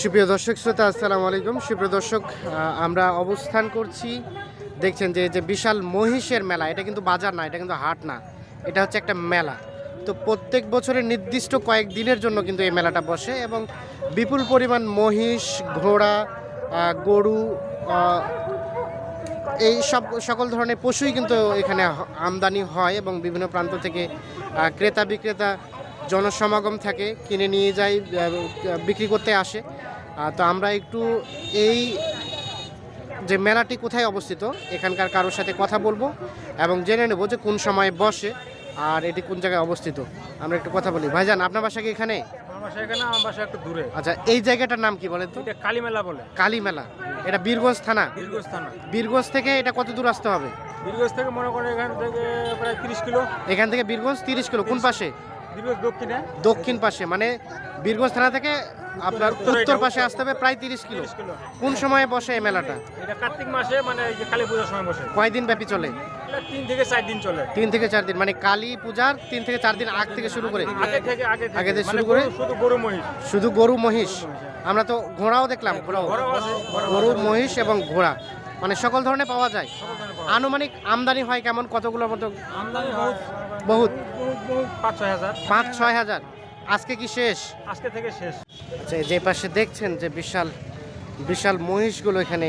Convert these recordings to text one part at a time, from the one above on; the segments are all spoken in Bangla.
সুপ্রিয় দর্শক শ্রোতা, আসসালামু আলাইকুম। সুপ্রিয় দর্শক আমরা অবস্থান করছি। দেখছেন যে যে বিশাল মহিষের মেলা, এটা কিন্তু বাজার না, এটা কিন্তু হাট না, এটা হচ্ছে একটা মেলা। তো প্রত্যেক বছরের নির্দিষ্ট কয়েক দিনের জন্য কিন্তু এই মেলাটা বসে এবং বিপুল পরিমাণ মহিষ, ঘোড়া গরু এই সব, সকল ধরনের পশুই কিন্তু এখানে আমদানি হয় এবং বিভিন্ন প্রান্ত থেকে ক্রেতা বিক্রেতা জনসমাগম থাকে কিনে নিয়ে যায় আহ, বিক্রি করতে আসে। তো আমরা একটু এই যে মেলাটি কোথায় অবস্থিত এখানকার কারোর সাথে কথা বলব এবং জেনে নেব যে কোন সময় বসে আর এটি কোন জায়গায় অবস্থিত। আমরা একটু কথা বলি। ভাইজান আপনার বাসা কি এখানে? আচ্ছা এই জায়গাটার নাম কি বলেন তো? কালীমেলা বলে। কালী মেলা এটা বীরগঞ্জ থানা? বীরগঞ্জ থানা। বীরগঞ্জ থেকে এটা কত দূর আসতে হবে? বীরগঞ্জ থেকে মনে করেন এখান থেকে প্রায় তিরিশ কিলো। এখান থেকে বীরগঞ্জ তিরিশ কিলো। কোন পাশে? দক্ষিণে? পাশে মানে বীরগঞ্জ থানা থেকে আপনার উত্তর পাশে আসতে হবে প্রায় তিরিশ কিলো। কোন সময়ে বসে এই মেলাটা? কার্তিক মাসে মানে কালী পূজার সময় বসে। কয়দিন ব্যাপী চলে? তিন থেকে চার দিন চলে। তিন থেকে চার দিন মানে কালী পূজার তিন থেকে চার দিন আগ থেকে শুরু করে। আগে থেকে আগে মানে শুরু করে? শুধু গরু মহিষ। শুধু গরু মহিষ? আমরা তো ঘোড়াও দেখলাম। ঘোড়াও ঘোড়াও গরু মহিষ এবং ঘোড়া। মানে সকল ধরনের পাওয়া যায়। সকল ধরনের পাওয়া যায়। আনুমানিক আমদানি হয় কেমন? কতগুলোর মতো? আমদানি বহুত? পাঁচ ছয় হাজার। পাঁচ ছয় হাজার। আজকে কি শেষ? আজকে থেকে শেষ। আচ্ছা যে পাশে দেখছেন যে বিশাল বিশাল মহিষগুলো এখানে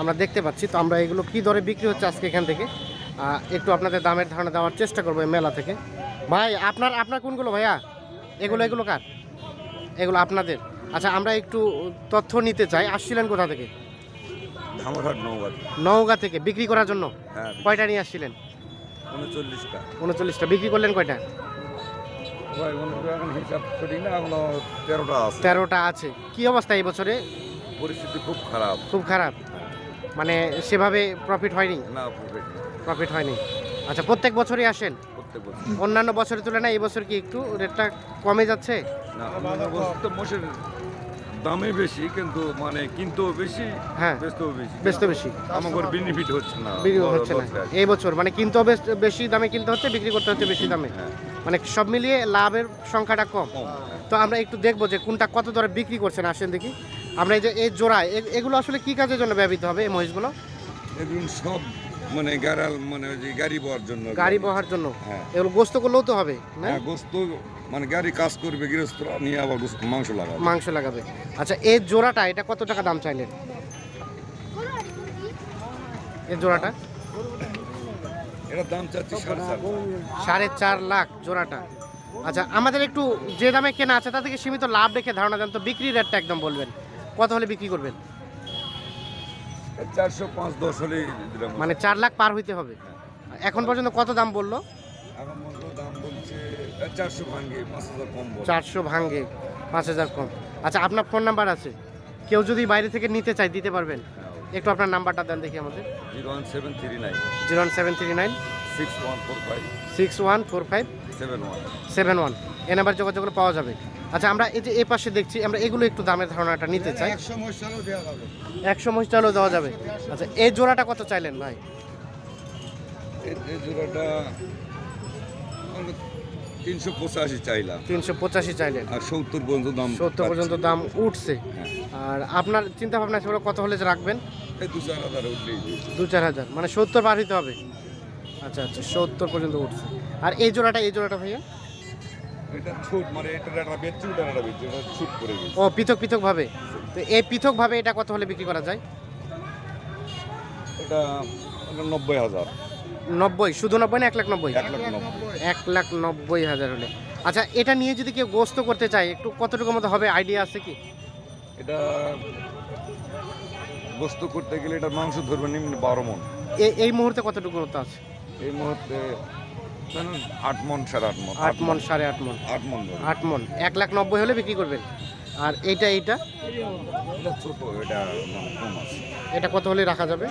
আমরা দেখতে পাচ্ছি। তো আমরা এগুলো কি দরে বিক্রি হচ্ছে আজকে এখান থেকে? একটু আপনাদের দামের ধারণা দেওয়ার চেষ্টা করব এই মেলা থেকে। ভাই আপনার আপনার কোনগুলো ভাইয়া? এগুলো এগুলো কার? এগুলো আপনাদের। আচ্ছা আমরা একটু তথ্য নিতে চাই। আসছিলেন কোথা থেকে? নওগাঁ থেকে। বিক্রি করার জন্য? হ্যাঁ কয়টা নিয়ে আসছিলেন? উনচল্লিশটা। উনচল্লিশটা। বিক্রি করলেন কয়টা? ভাই এখন হিসাব সঠিক না এখনও তেরোটা আছে। তেরোটা আছে। কি অবস্থা এই বছরে? পরিস্থিতি খুব খারাপ। খুব খারাপ। মানে সেভাবে প্রফিট হয়নি? না প্রফিট প্রফিট হয়নি। আচ্ছা প্রত্যেক বছরই আসেন? প্রত্যেক বছর অন্যান্য বছরের তুলনায় এই বছর কি একটু রেটটা কমে যাচ্ছে? না তো মোষের দামে বেশি কিন্তু মানে কিনতেও বেশি হ্যাঁ। বেচতেও বেশি। বেশ বেশি। আমার বেনিফিট হচ্ছে না বিক্রি হচ্ছে না। এই বছর মানে কিনতেও বেশ দামে কিনতে হচ্ছে বিক্রি করতে হচ্ছে বেশি দামে। হ্যাঁ। মানে সব মিলিয়ে লাভের সংখ্যাটা কম। কম তো আমরা একটু দেখব যে কোনটা কত দরে বিক্রি করছেন আসেন দেখি। আমরা এই যে এই জোড়া এগুলো আসলে কি কাজের জন্য ব্যবহৃত হবে এই মহিষগুলো? এগুলো সব মানে গাড়াল মানে ওই যে গাড়ি বওয়ার জন্য। গাড়ি বহার জন্য? হ্যাঁ। এগুলো গোস্ত করলেও তো হবে না? হ্যাঁ গোস্ত মানে গাড়ি কাজ করবে গৃহস্থরা নিয়ে আবার গোস্ত মাংস লাগাবে। মাংস লাগাবে। আচ্ছা এই জোড়াটা এটা কত টাকা দাম চাইলেন? এই জোড়াটা? এটার দাম চাচ্ছি সাড়ে চার লাখ। জোড়াটা। আচ্ছা আমাদের একটু যে দামে কেনা আছে তা থেকে সীমিত লাভ রেখে ধারণা দেন। তো বিক্রি রেটটা একদম বলবেন। কত হলে বিক্রি করবেন? চারশো পাঁচ দশ হলেই দিলাম। মানে চার লাখ পার হইতে হবে। এখন পর্যন্ত কত দাম বলল? এখন মতো দাম বলছে চারশো ভাঙ্গে পাঁচ হাজার কম চারশো ভাঙ্গে পাঁচ হাজার কম। আচ্ছা আপনার ফোন নাম্বার আছে? কেউ যদি বাইরে থেকে নিতে চায় দিতে পারবেন? একটু আপনার নাম্বারটা দেন দেখি আমাদের। Zero one seven three nine. Zero one seven three nine. Six one four five. Six one four five. Seven one. Seven one. এ নাম্বার যোগাযোগ করে পাওয়া যাবে। আচ্ছা আমরা এই যে এ পাশে দেখছি আমরা এগুলো একটু দামের ধারণাটা নিতে চাই। একশো মশালও দেওয়া যাবে। মহিষ চালও দেওয়া যাবে। আচ্ছা এই জোড়াটা কত চাইলেন ভাই? এই জোড়াটা তিনশো পঁচাশি চাইলাম। তিনশো পঁচাশি চাইলেন। আর সত্তর পর্যন্ত দাম সত্তর পর্যন্ত দাম উঠছে। হ্যাঁ। আর আপনার চিন্তা ভাবনা ছিল কত হলে যে রাখবেন? দু চার হাজার দু চার হাজার মানে সত্তর পার হইতে হবে। আচ্ছা আচ্ছা সত্তর পর্যন্ত উঠছে। আর এই জোড়াটা এই জোড়াটা ভাইয়া? এটা ছুট মানে বেচছি বেচছি এটা ছুট গেছে। ও পৃথক পৃথকভাবে। তো এই পৃথকভাবে এটা কত হলে বিক্রি করা যায়? এটা নব্বই হাজার। নব্বই শুধু নব্বই না এক লাখ নব্বই? এক লাখ নব্বই। এক লাখ নব্বই হাজার হলে। আচ্ছা এটা নিয়ে যদি কেউ গোস্ত করতে চায় একটু কতটুকু মতো হবে আইডিয়া আছে কি? এটা গোস্ত করতে গেলে এটা মাংস ধরবে নিম্ন বারো মন। এই মুহূর্তে কতটুকু মতো আছে? এই মুহূর্তে আট মন সাড়ে আট মন আট মন সাড়ে আট মন। আট মন আট মন। এক লাখ নব্বই হলে বিক্রি করবেন। আর এইটা এইটা? এটা মানে কত হলে রাখা যাবে?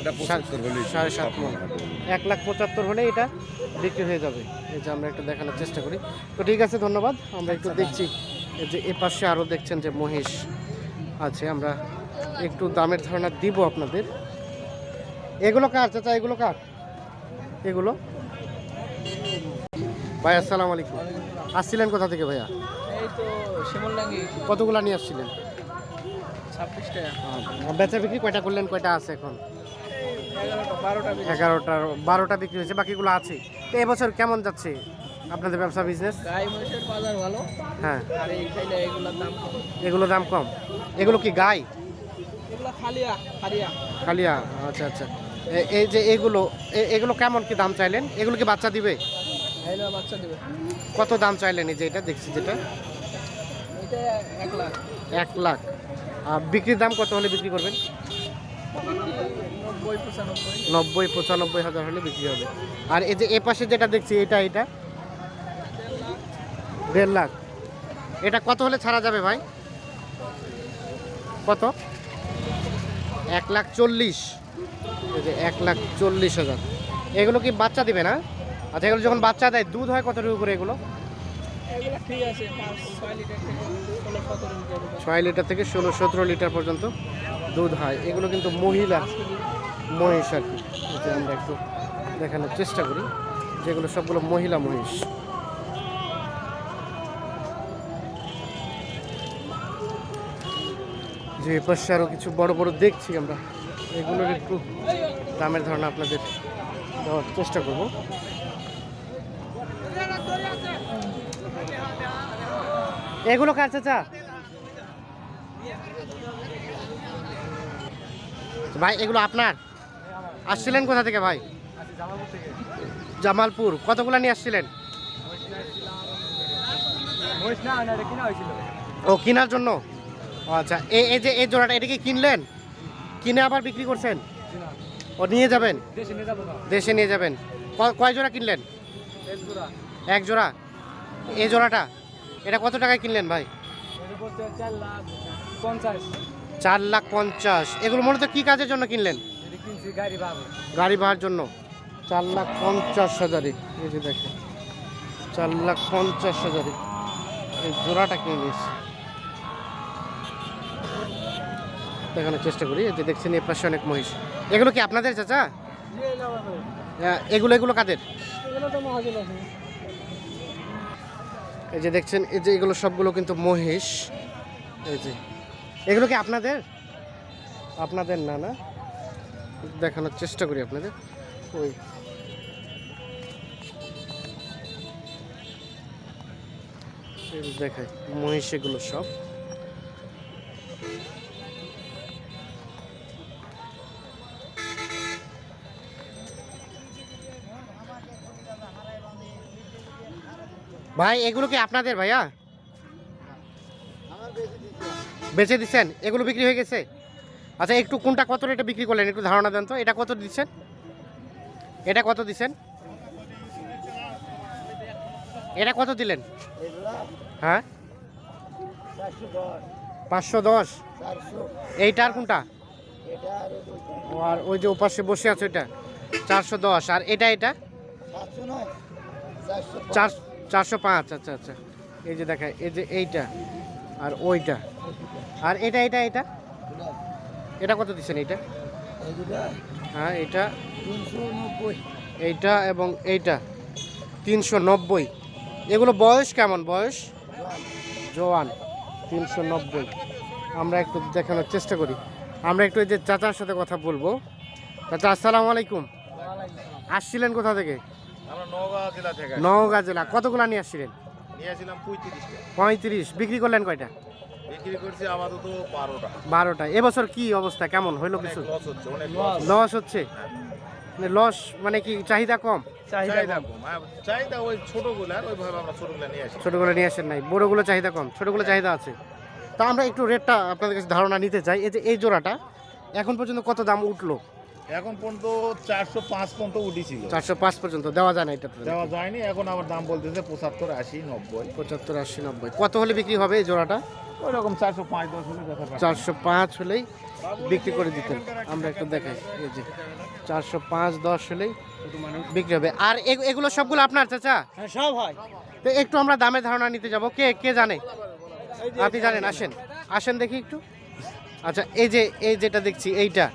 এটা সাড়ে সাত মণ। এক লাখ পঁচাত্তর হলে এটা বিক্রি হয়ে যাবে। এই যে আমরা একটু দেখানোর চেষ্টা করি। তো ঠিক আছে ধন্যবাদ। আমরা একটু দেখছি। এই যে এ পাশে আরও দেখছেন যে মহিষ আছে। আমরা একটু দামের ধারণা দিব আপনাদের। এগুলো কার চাচা? এগুলো কার? এগুলো। ভাই আসসালামু আলাইকুম। আসছিলেন কোথা থেকে ভাইয়া? এই তো শিমলডাঙ্গি। কতগুলা নিয়ে আসছিলেন? ছাব্বিশ বেচা বিক্রি কয়টা করলেন কয়টা আছে এখন? এগারোটা বারোটা বিক্রি। হয়েছে বাকিগুলো আছে। তো এবছর কেমন যাচ্ছে আপনাদের ব্যবসা বিজনেস? বাজার ভালো। হ্যাঁ। এগুলো দাম কম। এগুলো কি গাই? খালিয়া। খালিয়া আচ্ছা আচ্ছা। এই যে এগুলো এগুলো কেমন কি দাম চাইলেন? এগুলো কি বাচ্চা দিবে? বাচ্চা দেবে। কত দাম চাইলেন এই যে এটা? দেখছি যেটা। এটা এক লাখ। আর বিক্রির দাম কত হলে বিক্রি করবেন? নব্বই পঁচানব্বই। নব্বই পঁচানব্বই হাজার হলে বিক্রি হবে। আর এই যে এ পাশে যেটা দেখছি এটা এটা? দেড় লাখ। এটা কত হলে ছাড়া যাবে ভাই? কত? এক লাখ চল্লিশ। যে এক লাখ চল্লিশ হাজার। এগুলো কি বাচ্চা দিবে না? আচ্ছা এগুলো যখন বাচ্চা দেয় দুধ হয় কতটুকু করে এগুলো? এগুলো ঠিক আছে ছয় লিটার থেকে ষোলো সতেরো লিটার পর্যন্ত দুধ হয়। এগুলো কিন্তু মহিলা মহিষ আর কি। আমরা একটু দেখানোর চেষ্টা করি যেগুলো সবগুলো মহিলা মহিষ। যে পাশে আরও কিছু বড় বড় দেখছি আমরা। এগুলোর একটু দামের ধারণা আপনাদের দেওয়ার চেষ্টা করব। এগুলো কার চাচা? ভাই, এগুলো আপনার? আসছিলেন কোথা থেকে ভাই? জামালপুর। কতগুলো নিয়ে আসছিলেন? ও, কেনার জন্য? আচ্ছা। এই যে, এই জোড়াটা, এটা কি কিনলেন? কিনে আবার বিক্রি করছেন? ও নিয়ে যাবেন? দেশে নিয়ে যাবেন। কয় জোড়া কিনলেন? এক জোড়া। এই জোড়াটা? এটা কত টাকায় কিনলেন ভাই? চার লাখ পঞ্চাশ। এগুলো মূলত কি কাজের জন্য কিনলেন? গাড়ি গাড়ি ভাড়ার জন্য। চার লাখ পঞ্চাশ হাজারে এই যে দেখেন। চার লাখ পঞ্চাশ হাজারে এই জোড়াটা কিনে নিয়েছি। দেখানোর চেষ্টা করি। যে দেখছেন এ পাশে অনেক মহিষ। এগুলো কি আপনাদের চাচা? এগুলো এগুলো কাদের? এগুলো আছে। এই যে দেখছেন এই যে এগুলো সবগুলো কিন্তু মহিষ। এই যে এগুলো কি আপনাদের? আপনাদের না না? দেখানোর চেষ্টা করি আপনাদের। ওই। দেখাই মহিষ এগুলো সব। ভাই এগুলো কি আপনাদের ভাইয়া? বেচে দিচ্ছেন? এগুলো বিক্রি হয়ে গেছে? আচ্ছা একটু কোনটা কত রেটে বিক্রি করলেন? একটু ধারণা দেন তো। এটা কত দিচ্ছেন? এটা কত দিচ্ছেন? এটা কত দিলেন? হ্যাঁ? পাঁচশো দশ। এইটার কোনটা? আর ওই যে ওপাশে বসে আছে ওইটা। চারশো দশ। আর এটা এটা? চার চারশো পাঁচ আচ্ছা আচ্ছা। এই যে দেখা এই যে এইটা আর ওইটা। আর এটা এটা এটা? এটা কত দিচ্ছেন এইটা? হ্যাঁ এটা এইটা এবং এইটা, তিনশো নব্বই। এগুলো বয়স কেমন? বয়স? জোয়ান, তিনশো নব্বই। আমরা একটু দেখানোর চেষ্টা করি। আমরা একটু এই যে চাচার সাথে কথা বলব। চাচা, আসসালামু আলাইকুম। আসছিলেন কোথা থেকে? নওগাঁ জেলা থেকে আসি। নওগাঁ জেলা। কতগুলা নিয়ে আসছিলেন? পঁয়ত্রিশ। বিক্রি করলেন কয়টা? বিক্রি করছি আপাতত বারোটা। বারোটা। এবছর কি অবস্থা? কেমন? হইল কিছু? লস হচ্ছে অনেক লস লস মানে কি চাহিদা কম? চাহিদা কম। হ্যাঁ, ওই ছোটগুলো ওইভাবে আমরা ছোটগুলো নিয়ে আসি। ছোটগুলো নিয়ে আসেন নাই। বড়গুলো চাহিদা কম ছোটগুলো চাহিদা আছে। তা আমরা একটু রেটটা আপনাদের কাছে ধারণা নিতে চাই। এই যে এই জোড়াটা এখন পর্যন্ত কত দাম উঠল? এখন পর্যন্ত চারশো পাঁচ পর্যন্ত উঠেছিল চারশো পাঁচ পর্যন্ত দেওয়া যায় না এটা দেওয়া যায়নি এখন আবার দাম বলতেছে পঁচাত্তর আশি নব্বই। পঁচাত্তর আশি নব্বই। কত হলে বিক্রি হবে এই জোড়াটা? ওই রকম চারশো পাঁচ দশ হলে চারশো পাঁচ হলেই বিক্রি করে দিতেন আমরা একটু দেখাই এই যে চারশো পাঁচ দশ হলেই বিক্রি হবে। আর এগ- এগুলো সবগুলো আপনার চাচা? হ্যাঁ সব হয়। তো একটু আমরা দামের ধারণা নিতে যাব। কে কে জানে? আপনি জানেন আসেন। আসেন দেখি একটু। আচ্ছা এই যে এই যেটা দেখছি এইটা।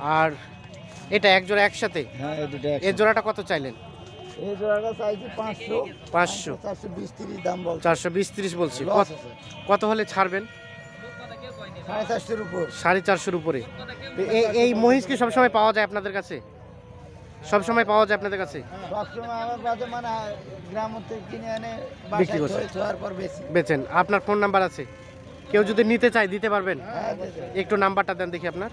আর এটা এক জোড়া একসাথে? হ্যাঁ এই দুটো এই জোড়াটা কত চাইলেন? এই জোড়াটা চাইছি পাঁচশো। পাঁচশো। চারশো বিশ তিরিশ দাম চারশো বিশ তিরিশ বলছি। কত- হলে ছাড়বেন? সাড়ে চারশোর উপর। সাড়ে চারশোর উপরে। এই- এই মহিষ কি সবসময় পাওয়া যায় আপনাদের কাছে? সবসময় পাওয়া যায় আপনাদের কাছে? বাজে মানে বিক্রি বেচেন। আপনার ফোন নাম্বার আছে? কেউ যদি নিতে চায় দিতে পারবেন? একটু নাম্বারটা দেন দেখি আপনার।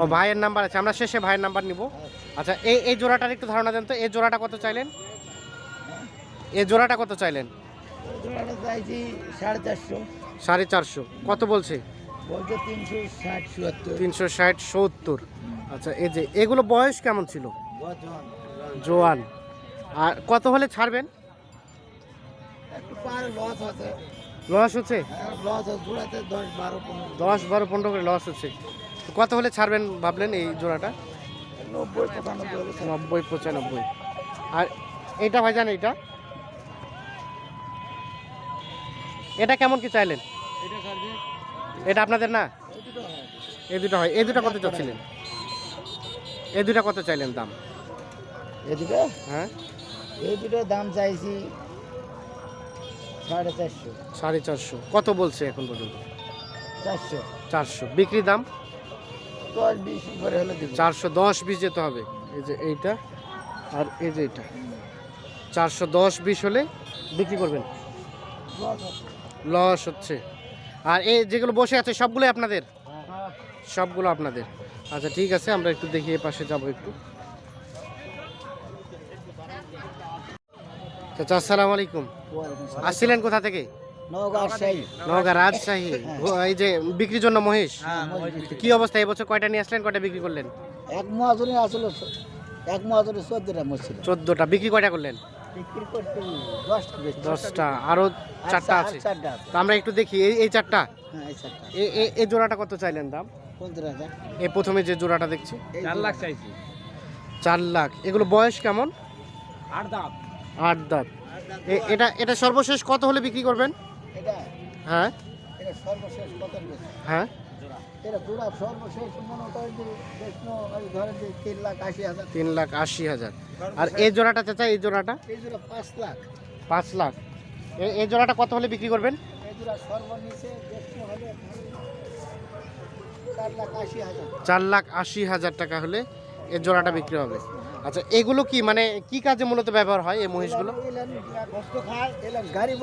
ও ভাইয়ের নাম্বার আছে। আমরা শেষে ভাইয়ের নাম্বার নিব। আচ্ছা এই এই জোড়াটার একটু ধারণা দেন তো। এই জোড়াটা কত চাইলেন? এই জোড়াটা কত চাইলেন? সাড়ে চারশো। কত বলছে? তিনশো ষাট সত্তর। আচ্ছা এই যে এগুলো বয়স কেমন ছিল? জোয়ান। আর কত হলে ছাড়বেন? লস হচ্ছে? দশ বারো পনেরো। করে লস হচ্ছে। কত হলে ছাড়বেন ভাবলেন এই জোড়াটা? নব্বই পঁচানব্বই আর এটা ভাইজান এইটা? এটা কেমন কি চাইলেন? এটা আপনাদের না? এই দুটো হয়। এই দুটো কত চাচ্ছিলেন? এই দুটো কত চাইলেন দাম? এই দুটো? হ্যাঁ? এই দুটো দাম চাইছি সাড়ে চারশো। সাড়ে চারশো। কত বলছে এখন পর্যন্ত? চারশো। চারশো। বিক্রি দাম? দশ বিশ করে হলে চারশো দশ বিশ যেতে হবে। এই যে এইটা আর এই যে এটা চারশো দশ বিশ হলে বিক্রি করবেন? লস হচ্ছে। আর এই যেগুলো বসে আছে সবগুলোই আপনাদের? সবগুলো আপনাদের। আচ্ছা ঠিক আছে আমরা একটু দেখি এ পাশে যাব একটু। চাচা আসসালামু আলাইকুম। আসছিলেন কোথা থেকে? নওগাঁ রাজশাহী। এই যে বিক্রির জন্য মহিষ? কি অবস্থা? এবছর কয়টা নিয়ে আসলেন কয়টা বিক্রি করলেন? এক মহাজনে আসলে এক মহাজনে চোদ্দটা মরছিল চোদ্দোটা। বিক্রি কয়টা করলেন? দশটা আরও চারটা আছে। চারটা আছে। তো আমরা একটু দেখি এই এই চারটা? হ্যাঁ এই জোড়াটা কত চাইলেন দাম? এই প্রথমে যে জোড়াটা দেখছি। চার লাখ চাইছি। চার লাখ। এগুলো বয়স কেমন? আট দাম আট দাঁত। এটা এটা সর্বশেষ কত হলে বিক্রি করবেন? এটা? হ্যাঁ। এটা সর্বশেষ কত হ্যাঁ। এটা পুরা সর্বশেষ মনে করেন যে ধরেন যে তিন লাখ আশি হাজার। তিন লাখ আশি হাজার। আর এই জোড়াটা চাচা এই জোড়াটা? এই জোড়া পাঁচ লাখ। পাঁচ লাখ। এ- এই জোড়াটা কত হলে বিক্রি করবেন? এই জোড়া সর্বনিচে বিষ্ণু হলে চার লাখ আশি হাজার। চার লাখ আশি হাজার টাকা হলে এই জোড়াটা বিক্রি হবে। আচ্ছা এগুলো কি মানে কি কাজে মূলত ব্যবহার হয় এই মহিষগুলো? গাড়ি।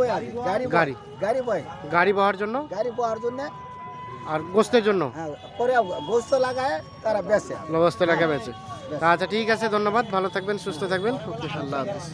গাড়ি গাড়ি। গাড়ি বয় গাড়ি বহার জন্য? গাড়ি বয়ার জন্য আর গোস্তের জন্য? পরে গোস্ত লাগায় তারা বেচে। গোস্ত লাগা বেছে আচ্ছা ঠিক আছে, ধন্যবাদ। ভালো থাকবেন, সুস্থ থাকবেন। আল্লাহ হাফিজ।